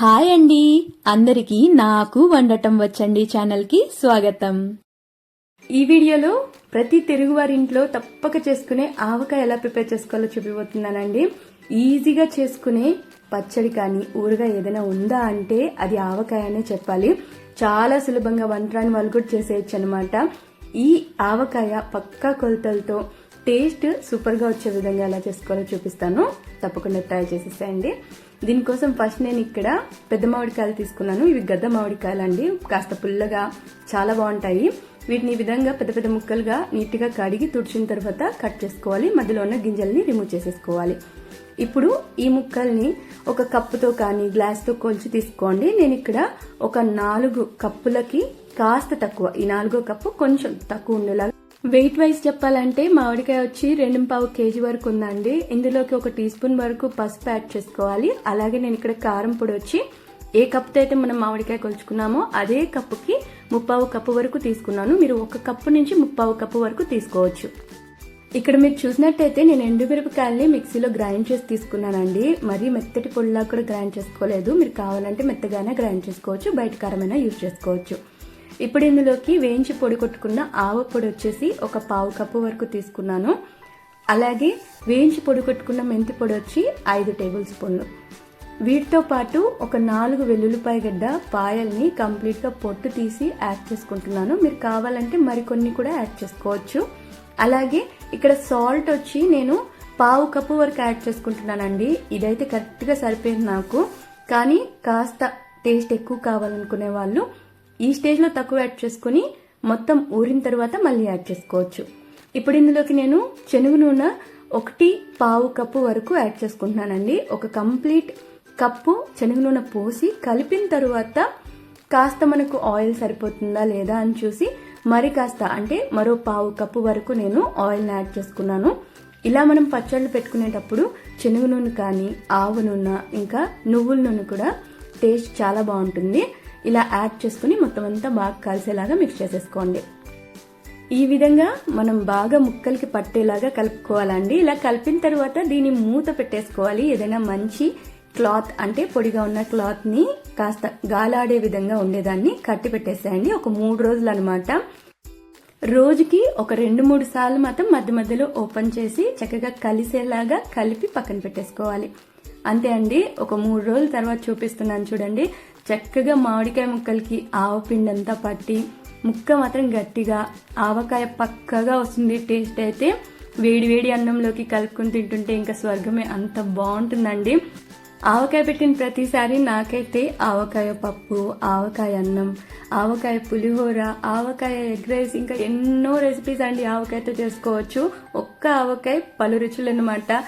Hi అండి. అందరికీ నాకు వండటం వచ్చండి ఛానల్కి స్వాగతం. ఈ వీడియోలో ప్రతి తెలుగువారింట్లో తప్పక చేసుకునే ఆవకాయ ఎలా ప్రిపేర్ చేసుకోవాలో చూపిపోతున్నానండి ఈజీగా చేసుకునే పచ్చడి కానీ ఊరగా ఏదైనా ఉందా అంటే అది ఆవకాయ అనే చెప్పాలి. చాలా సులభంగా వంటరాని వాళ్ళు కూడా చేసేయచ్చు అనమాట ఈ ఆవకాయ పక్కా కొలతలతో టేస్ట్ సూపర్గా వచ్చే విధంగా ఎలా చేసుకోవాలో చూపిస్తాను. తప్పకుండా ట్రై చేసేసేయండి. దీనికోసం ఫస్ట్ నేను ఇక్కడ పెద్ద మామిడికాయలు తీసుకున్నాను. ఇవి గద్ద మామిడికాయలు అండి కాస్త పుల్లగా చాలా బాగుంటాయి. వీటిని ఈ విధంగా పెద్ద పెద్ద ముక్కలుగా నీట్గా కడిగి తుడిచిన తర్వాత కట్ చేసుకోవాలి. మధ్యలో ఉన్న గింజల్ని రిమూవ్ చేసేసుకోవాలి. ఇప్పుడు ఈ ముక్కల్ని ఒక కప్పుతో కానీ గ్లాస్తో కొలిచి తీసుకోండి. నేను ఇక్కడ ఒక నాలుగు కప్పులకి కాస్త తక్కువ. ఈ నాలుగో కప్పు కొంచెం తక్కువ ఉండేలాగా వెయిట్ వైజ్ చెప్పాలంటే మామిడికాయ వచ్చి రెండు పావు కేజీ వరకు ఉందండి. ఇందులోకి ఒక టీ స్పూన్ వరకు పసుపు యాడ్ చేసుకోవాలి. అలాగే నేను ఇక్కడ కారం పొడి వచ్చి ఏ కప్తో అయితే మనం మామిడికాయ కొలుచుకున్నామో అదే కప్పుకి ముప్పావు కప్పు వరకు తీసుకున్నాను. మీరు ఒక కప్పు నుంచి ముప్పావు కప్పు వరకు తీసుకోవచ్చు. ఇక్కడ మీరు చూసినట్టయితే నేను ఎండుమిరపకాయల్ని మిక్సీలో గ్రైండ్ చేసి తీసుకున్నానండి. మరీ మెత్తటి పొడిలా కూడా గ్రైండ్ చేసుకోలేదు. మీరు కావాలంటే మెత్తగానే గ్రైండ్ చేసుకోవచ్చు. బయట కారమైనా యూజ్ చేసుకోవచ్చు. ఇప్పుడు ఇందులోకి వేయించి పొడి కొట్టుకున్న ఆవ పొడి వచ్చేసి ఒక పావు కప్పు వరకు తీసుకున్నాను. అలాగే వేయించి పొడి కొట్టుకున్న మెంతి పొడి వచ్చి ఐదు టేబుల్ స్పూన్లు. వీటితో పాటు ఒక నాలుగు వెల్లుల్లిపాయ గడ్డ పాయల్ని కంప్లీట్గా పొట్టు తీసి యాడ్ చేసుకుంటున్నాను. మీరు కావాలంటే మరికొన్ని కూడా యాడ్ చేసుకోవచ్చు. అలాగే ఇక్కడ సాల్ట్ వచ్చి నేను పావు కప్పు వరకు యాడ్ చేసుకుంటున్నానండి. ఇదైతే కరెక్ట్గా సరిపోయింది నాకు. కానీ కాస్త టేస్ట్ ఎక్కువ కావాలనుకునే వాళ్ళు ఈ స్టేజ్లో తక్కువ యాడ్ చేసుకుని మొత్తం ఊరిన తర్వాత మళ్ళీ యాడ్ చేసుకోవచ్చు. ఇప్పుడు ఇందులోకి నేను శనగ నూనె ఒకటి పావు కప్పు వరకు యాడ్ చేసుకుంటున్నానండి. ఒక కంప్లీట్ కప్పు శనగ నూనె పోసి కలిపిన తరువాత కాస్త మనకు ఆయిల్ సరిపోతుందా లేదా అని చూసి మరి కాస్త అంటే మరో పావు కప్పు వరకు నేను ఆయిల్ని యాడ్ చేసుకున్నాను. ఇలా మనం పచ్చళ్ళు పెట్టుకునేటప్పుడు శనగ నూనె కానీ ఆవు నూనె ఇంకా నువ్వుల నూనె కూడా టేస్ట్ చాలా బాగుంటుంది. ఇలా యాడ్ చేసుకుని మొత్తం అంతా బాగా కలిసేలాగా మిక్స్ చేసేసుకోండి. ఈ విధంగా మనం బాగా ముక్కలకి పట్టేలాగా కలుపుకోవాలండి. ఇలా కలిపిన తర్వాత దీన్ని మూత పెట్టేసుకోవాలి. ఏదైనా మంచి క్లాత్ అంటే పొడిగా ఉన్న క్లాత్ని కాస్త గాలాడే విధంగా ఉండేదాన్ని కట్టి పెట్టేసేయండి. ఒక మూడు రోజులు అనమాట రోజుకి ఒక రెండు మూడు సార్లు మాత్రం మధ్య మధ్యలో ఓపెన్ చేసి చక్కగా కలిసేలాగా కలిపి పక్కన పెట్టేసుకోవాలి. అంతే అండి. ఒక మూడు రోజుల తర్వాత చూపిస్తున్నాను చూడండి. చక్కగా మామిడికాయ ముక్కలకి ఆవపిండి అంతా పట్టి ముక్క మాత్రం గట్టిగా ఆవకాయ పక్కగా వస్తుంది టేస్ట్ అయితే. వేడి వేడి అన్నంలోకి కలుపుకొని తింటుంటే ఇంకా స్వర్గమే అంత బాగుంటుందండి. ఆవకాయ పెట్టిన ప్రతిసారి నాకైతే ఆవకాయ పప్పు ఆవకాయ అన్నం ఆవకాయ పులిహోర ఆవకాయ ఎగ్ రైస్ ఇంకా ఎన్నో రెసిపీస్ అండి ఆవకాయతో చేసుకోవచ్చు. ఒక్క ఆవకాయ పలు రుచులు అనమాట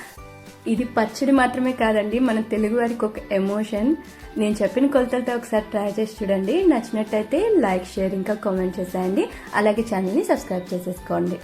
ఇది పచ్చడి మాత్రమే కాదండి మన తెలుగు వారికి ఒక ఎమోషన్ నేను చెప్పిన కొలతలతో ఒకసారి ట్రై చేసి చూడండి. నచ్చినట్టయితే లైక్ షేర్ ఇంకా కామెంట్ చేసేయండి. అలాగే ఛానల్ని సబ్స్క్రైబ్ చేసేసుకోండి.